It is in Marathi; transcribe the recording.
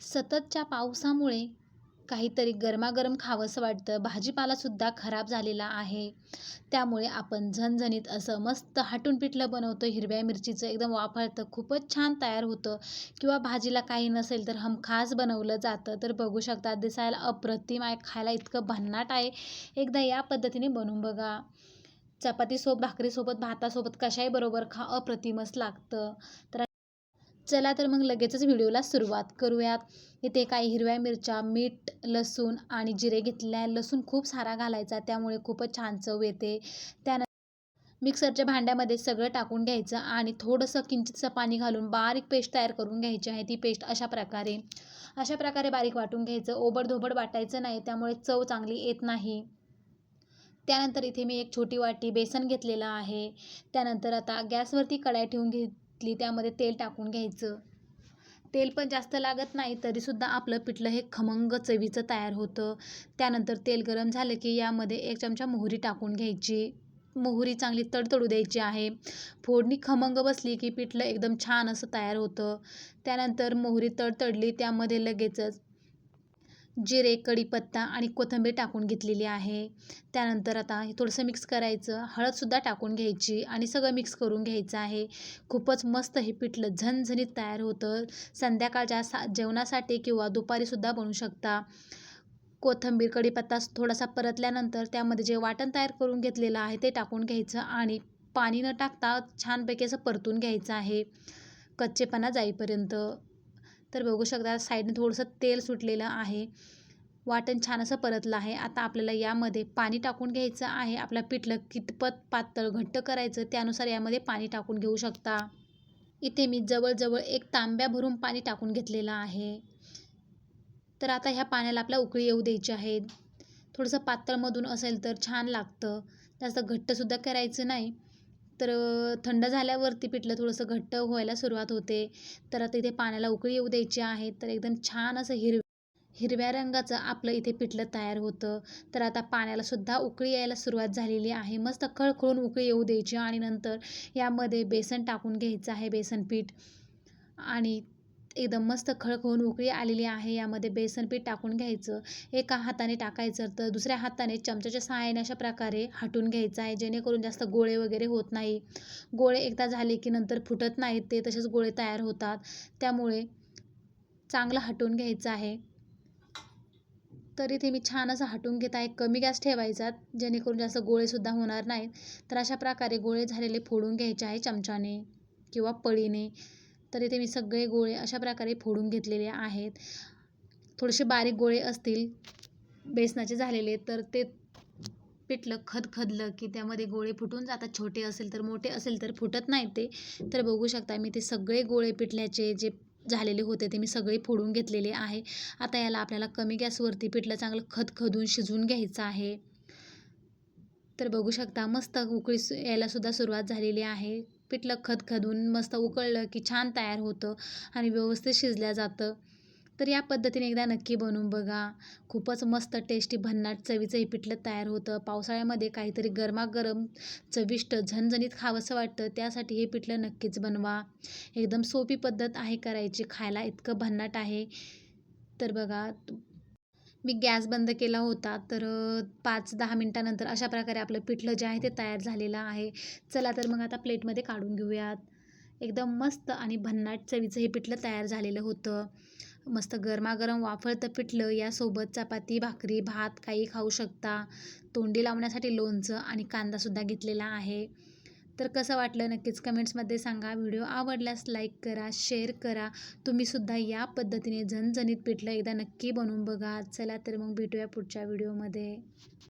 सततच्या पावसामुळे काहीतरी गरमागरम खावंसं वाटतं. भाजीपालासुद्धा खराब झालेला आहे. त्यामुळे आपण झणझणीत असं मस्त हाटून पिठलं बनवतो. हिरव्या मिरचीचं एकदम वाफाळतं. खूपच छान तयार होतं. किंवा भाजीला काही नसेल तर हमखास बनवलं जातं. तर बघू शकता दिसायला अप्रतिम आहे. खायला इतकं भन्नाट आहे. एकदा या पद्धतीने बनवून बघा. चपातीसोबत भाकरीसोबत भातासोबत कशाही बरोबर खा. अप्रतिमच लागतं. तर चला तर मग लगेचच व्हिडिओला सुरुवात करूयात. इथे काही हिरव्या मिरच्या मीठ लसूण आणि जिरे घेतलेले आहे लसूण खूप सारा घालायचा त्यामुळे खूपच छान चव येते. त्यानंतर मिक्सरच्या भांड्यामध्ये सगळं टाकून घ्यायचं आणि थोडंसं किंचितचं पाणी घालून बारीक पेस्ट तयार करून घ्यायची आहे. ती पेस्ट अशा प्रकारे अशा प्रकारे बारीक वाटून घ्यायचं. ओबडधोबड वाटायचं नाही त्यामुळे चव चांगली येत नाही. त्यानंतर इथे मी एक छोटी वाटी बेसन घेतलेलं आहे. त्यानंतर आता गॅसवरती कढाई ठेवून घेतली त्यामध्ये तेल टाकून घ्यायचं. तेल पण जास्त लागत नाही तरीसुद्धा आपलं पिठलं हे खमंग चवीचं तयार होतं. त्यानंतर तेल गरम झालं की यामध्ये एक चमचा मोहरी टाकून घ्यायची. मोहरी चांगली तडतडू द्यायची आहे. फोडणी खमंग बसली की पिठलं एकदम छान असं तयार होतं. त्यानंतर मोहरी तडतडली त्यामध्ये लगेचच जिरे कढीपत्ता आणि कोथिंबीर टाकून घेतलेली आहे. त्यानंतर आता हे थोडंसं मिक्स करायचं. हळदसुद्धा टाकून घ्यायची आणि सगळं मिक्स करून घ्यायचं आहे. खूपच मस्त हे पिठलं झणझणीत तयार होतं. संध्याकाळच्या सा जेवणासाठी किंवा दुपारीसुद्धा बनवू शकता. कोथिंबीर कढीपत्ता थोडासा परतल्यानंतर त्यामध्ये जे वाटण तयार करून घेतलेलं आहे ते टाकून घ्यायचं आणि पाणी न टाकता छानपैकी असं परतून घ्यायचं आहे. कच्चेपणा जाईपर्यंत. तर बघू शकता साईडने थोडंसं तेल सुटलेलं आहे. वाटण छान असं परतलं आहे. आता आपल्याला यामध्ये पाणी टाकून घ्यायचं आहे. आपलं पिठलं कितपत पातळ घट्ट करायचं त्यानुसार यामध्ये पाणी टाकून घेऊ शकता. इथे मी जवळजवळ एक तांब्या भरून पाणी टाकून घेतलेलं आहे. तर आता ह्या पाण्याला आपल्या उकळी येऊ द्यायची आहे. थोडंसं पातळमधून असेल तर छान लागतं. जास्त घट्टसुद्धा करायचं नाही. तर थंड झाल्यावरती पिठलं थोडंसं घट्ट व्हायला सुरुवात होते. तर आता इथे पाण्याला उकळी येऊ द्यायची आहे. तर एकदम छान असं हिरव हिरव्या रंगाचं आपलं इथे पिठलं तयार होतं. तर आता पाण्याला सुद्धा उकळी यायला सुरुवात झालेली आहे. मस्त खळखळून उकळी येऊ द्यायची आणि नंतर यामध्ये बेसन टाकून घ्यायचं आहे बेसन पीठ. आणि एकदम मस्त खळखळून उकळी आलेली आहे. यामध्ये बेसन पीठ टाकून घ्यायचं. एका हाताने टाकायचं तर दुसऱ्या हाताने चमच्याच्या सहाय्याने अशा प्रकारे हटून घ्यायचं आहे. जेणेकरून जास्त गोळे वगैरे होत नाही. गोळे एकदा झाले की नंतर फुटत नाहीत. ते तसेच गोळे तयार होतात. त्यामुळे चांगलं हटवून घ्यायचं आहे. तर इथे मी छान असं हटून घेत आहे. कमी गॅस ठेवायचा जेणेकरून जास्त गोळेसुद्धा होणार नाहीत. तर अशा प्रकारे गोळे झालेले फोडून घ्यायचे आहे चमच्याने किंवा पळीने. तर इथे मी सगळे गोळे अशा प्रकारे फोडून घेतलेले आहेत. थोडेसे बारीक गोळे असतील बेसनाचे झालेले तर ते पिठलं खदखदलं की त्यामध्ये गोळे फुटून जातात. छोटे असेल तर मोठे असेल तर फुटत नाही ते. तर बघू शकता मी ते सगळे गोळे पिठल्याचे जे झालेले होते ते मी सगळे फोडून घेतलेले आहे. आता याला आपल्याला कमी गॅसवरती पिठलं चांगलं खदखदून शिजवून घ्यायचं आहे. तर बघू शकता मस्त उकळी यायलासुद्धा सुरुवात झालेली आहे. पिठलं खदखदून मस्त उकळलं की छान तयार होतं आणि व्यवस्थित शिजल्या जातं. तर या पद्धतीने एकदा नक्की बनवून बघा. खूपच मस्त टेस्टी भन्नाट चवीचं हे पिठलं तयार होतं. पावसाळ्यामध्ये काहीतरी गरमागरम चविष्ट झणझणीत खावंसं वाटतं. त्यासाठी हे पिठलं नक्कीच बनवा. एकदम सोपी पद्धत आहे करायची. खायला इतकं भन्नाट आहे. तर बघा मी गॅस बंद केला होता तर पाच दहा मिनटानंतर अशा प्रकारे आपलं पिठलं जे आहे ते तयार झालेलं आहे. चला तर मग आता प्लेटमध्ये काढून घेऊयात. एकदम मस्त आणि भन्नाट चवीचं हे पिठलं तयार झालेलं होतं. मस्त गरमागरम वाफळतं पिठलं यासोबत चपाती भाकरी भात काही खाऊ शकता. तोंडी लावण्यासाठी लोणचं आणि कांदासुद्धा घेतलेला आहे. तर कसं वाटलं नक्कीच कमेंट्समध्ये सांगा. व्हिडिओ आवडल्यास लाईक करा शेअर करा. तुम्हीसुद्धा या पद्धतीने झणझणीत पिठलं एकदा नक्की बनवून बघा. चला तर मग भेटूया पुढच्या व्हिडिओमध्ये.